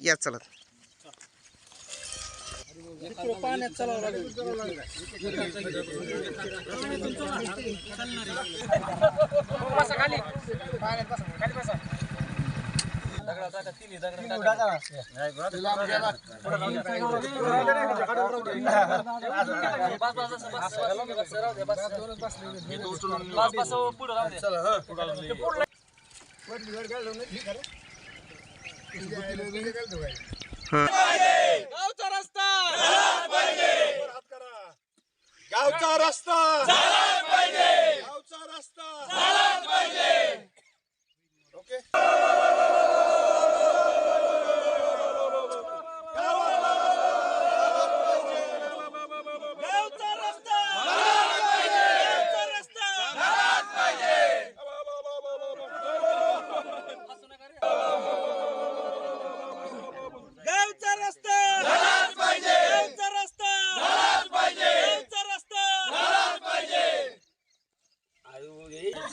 या चला. पाण्यात चालावं लागेल गावचा रस्ता! गावचा रस्ता!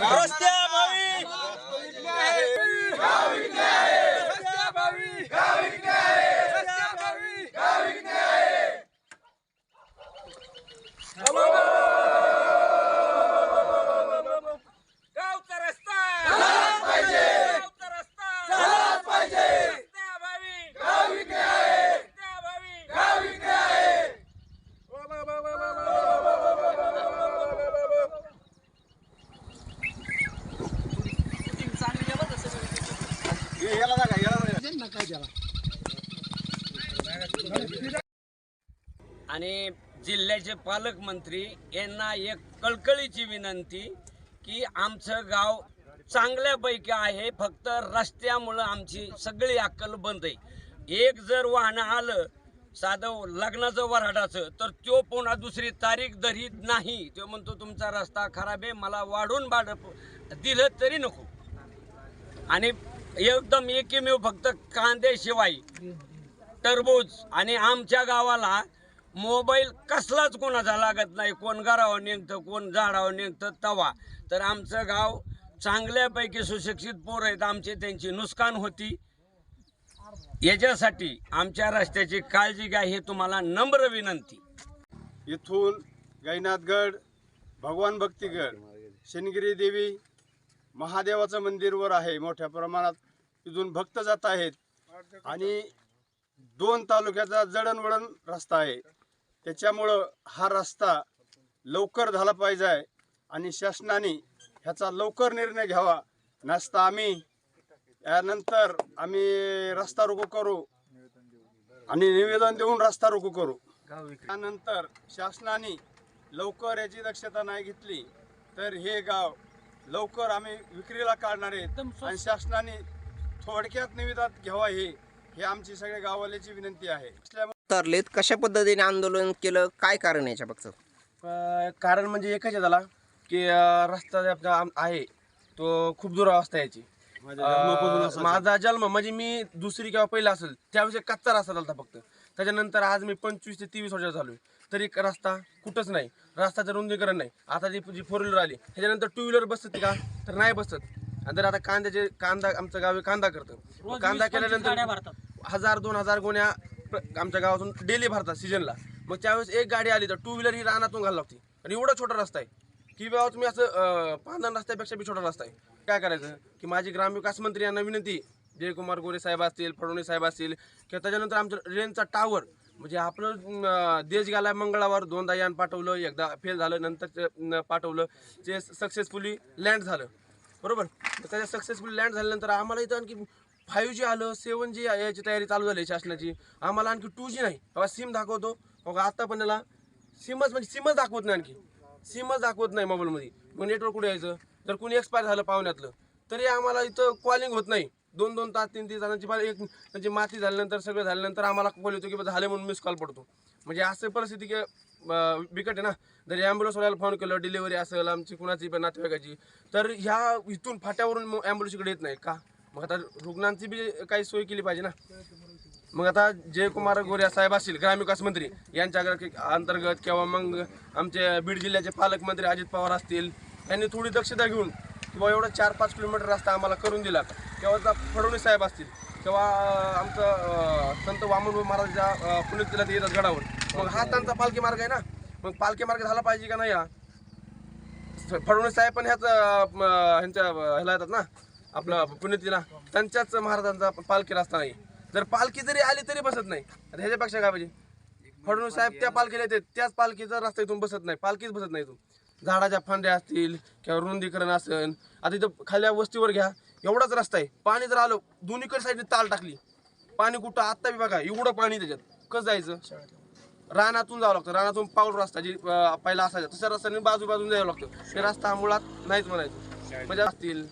रस्त्या भावी रस्त्या भावी रस्त्या भावी गावचा रस्ता गावचा रस्ता रस्त्या भावी रस्त्या भावी आणि जिल्ह्याचे पालकमंत्री यांना एक कळकळीची विनंती की आमचं गाव चांगल्यापैकी आहे फक्त रस्त्यामुळं आमची सगळी अक्कल बंद आहे. एक जर वाहनं आलं साधं लग्नाचं वराडाचं तर तो पुन्हा दुसरी तारीख धरीत नाही. तो म्हणतो तुमचा रस्ता खराब आहे मला वाढून भाडं दिलं तरी नको. आणि एकदम एकमेव फक्त कांद्याशिवाय टरबूज आणि आमच्या गावाला मोबाईल कसलाच कोणाचा लागत नाही. कोण घरावर निघतं कोण झाडावर निघतं तवा. तर आमचं गाव चांगल्यापैकी सुशिक्षित पोर आहेत. आमचे त्यांची नुकसान होती. याच्यासाठी आमच्या रस्त्याची काळजी घ्या हे तुम्हाला नम्र विनंती. इथून गैनाथगड भगवान भक्तीगड शनिगिरी देवी महादेवाचं मंदिरवर आहे मोठ्या प्रमाणात तिथून भक्त जात आहेत. आणि दोन तालुक्याचा जडणवडण रस्ता आहे. त्याच्यामुळं हा रस्ता लवकर झाला पाहिजे आहे आणि शासनाने ह्याचा लवकर निर्णय घ्यावा. नसता आम्ही यानंतर आम्ही रस्ता रोको करू आणि निवेदन देऊन रस्ता रोको करू. त्यानंतर शासनाने लवकर याची दक्षता नाही घेतली तर हे गाव लवकर आम्ही विक्रीला काढणार आहेत. आणि शासनाने थोडक्यात निवेदन घ्यावा हे हे आमची सगळ्या गाववाल्याची विनंती आहे. असल्यामुळे तरलेत कशा पद्धतीने आंदोलन केलं? काय कारण याच्या अ, कारण म्हणजे एकच आहे त्याला की रस्ता आपला आहे तो खूप दुरावस्था आहे याची. अ, माझा जन्म म्हणजे मी दुसरी किंवा पहिला असेल त्यावेळेस एक कच्चा रस्ता झाला फक्त. त्याच्यानंतर आज मी पंचवीस ते तेवीस वर्षाचा झालोय. तरी एक रस्ता कुठंच नाही. रस्त्याचं रुंदीकरण नाही. आता जी जी फोर व्हीलर आली त्याच्यानंतर टू व्हीलर बसत का? तर नाही बसत. आणि जर आता कांद्याचे कांदा आमचं गावी कांदा करतं. कांदा केल्यानंतर हजार दोन हजार गोण्या प्र- आमच्या गावातून डेली भरतात सीजनला मग त्यावेळेस एक गाडी आली तर टू व्हीलर ही रानातून घालावी लागते. आणि एवढा छोटा रस्ता आहे. की बाबा तुम्ही असं अं, पांढरा रस्त्यापेक्षा बी छोटा रस्ता आहे. काय करायचं? की माझी ग्रामविकास मंत्री यांना विनंती जयकुमार गोरे साहेब असतील फडणवीस साहेब असतील किंवा त्याच्यानंतर आमचं रेंजचा टावर म्हणजे आपलं देश गेला मंगळावर दोनदा यान पाठवलं एकदा फेल झालं नंतर पाठवलं ते सक्सेसफुली लँड झालं. बरोबर? त्याच्या सक्सेसफुल लँड झाल्यानंतर आम्हाला इथं आणखी फाईव्ह जी आलं सेवन जी याची तयारी चालू झाली शासनाची. आम्हाला आणखी टू जी नाही. बाबा सिम दाखवतो. बघा आत्ता पण याला सिमच म्हणजे सिमच दाखवत नाही आणखी. सिमच दाखवत नाही मोबाईलमध्ये मग नेटवर्क कुठे यायचं? तर कुणी एक्सपायर झालं पाहुण्यातलं तरी आम्हाला इथं कॉलिंग होत नाही. दोन दोन तास तीन तीन जणांची मला एक त्यांची माती झाल्यानंतर सगळं झाल्यानंतर आम्हाला कॉल येतो की बा झाले म्हणून मिस कॉल पडतो. म्हणजे असं परिस्थिती की बिकट आहे ना. जरी ॲम्ब्युलन्सवाल्याला फोन केलं डिलिव्हरी असेल आमची कुणाची पण नातेवाईकाची तर ह्या इथून फाट्यावरून ॲम्ब्युलन्स इकडे येत नाही का? मग आता रुग्णांची बी काही सोय केली पाहिजे ना. मग आता जयकुमार गोऱ्या साहेब असतील ग्रामविकास मंत्री यांच्या अंतर्गत किंवा मग आमचे बीड जिल्ह्याचे पालकमंत्री अजित पवार असतील यांनी थोडी दक्षता घेऊन किंवा एवढा चार पाच किलोमीटर रस्ता आम्हाला करून दिला. किंवा आता फडणवीस साहेब असतील किंवा आमचं संत वामनभाऊ महाराजच्या ज्या पुण्यतिला ते येतात गडावर. मग हा त्यांचा पालखी मार्ग आहे ना? मग पालखी मार्ग झाला पाहिजे का नाही हा फडणवीस साहेब पण ह्याच ह्यांच्या ह्याला येतात ना? आपलं पुण्यतिला त्यांच्याच महाराजांचा पालखी रस्ता नाही. जर पालखी जरी आली तरी बसत नाही. आता ह्याच्यापेक्षा काय पाहिजे? फडणवीस साहेब त्या पालखीला येते त्याच पालखीचा रस्ता इथून बसत नाही. पालखीच बसत नाही इथून. झाडाच्या फांद्या असतील किंवा रुंदीकरण असेल आता इथं खाल्या वस्तीवर घ्या एवढाच रस्ता आहे. पाणी जर आलं दोन्हीकडे साईडने ताल टाकली. पाणी कुठं? आत्ता बी बघा एवढं पाणी त्याच्यात. कसं जायचं? रानातून जावं लागतं. रानातून पाऊल रस्ता जी पहिला असायचा तशा रस्त्याने बाजू बाजून जावं लागतं. ते रस्ता मुळात नाहीच म्हणायचं. म्हणजे असतील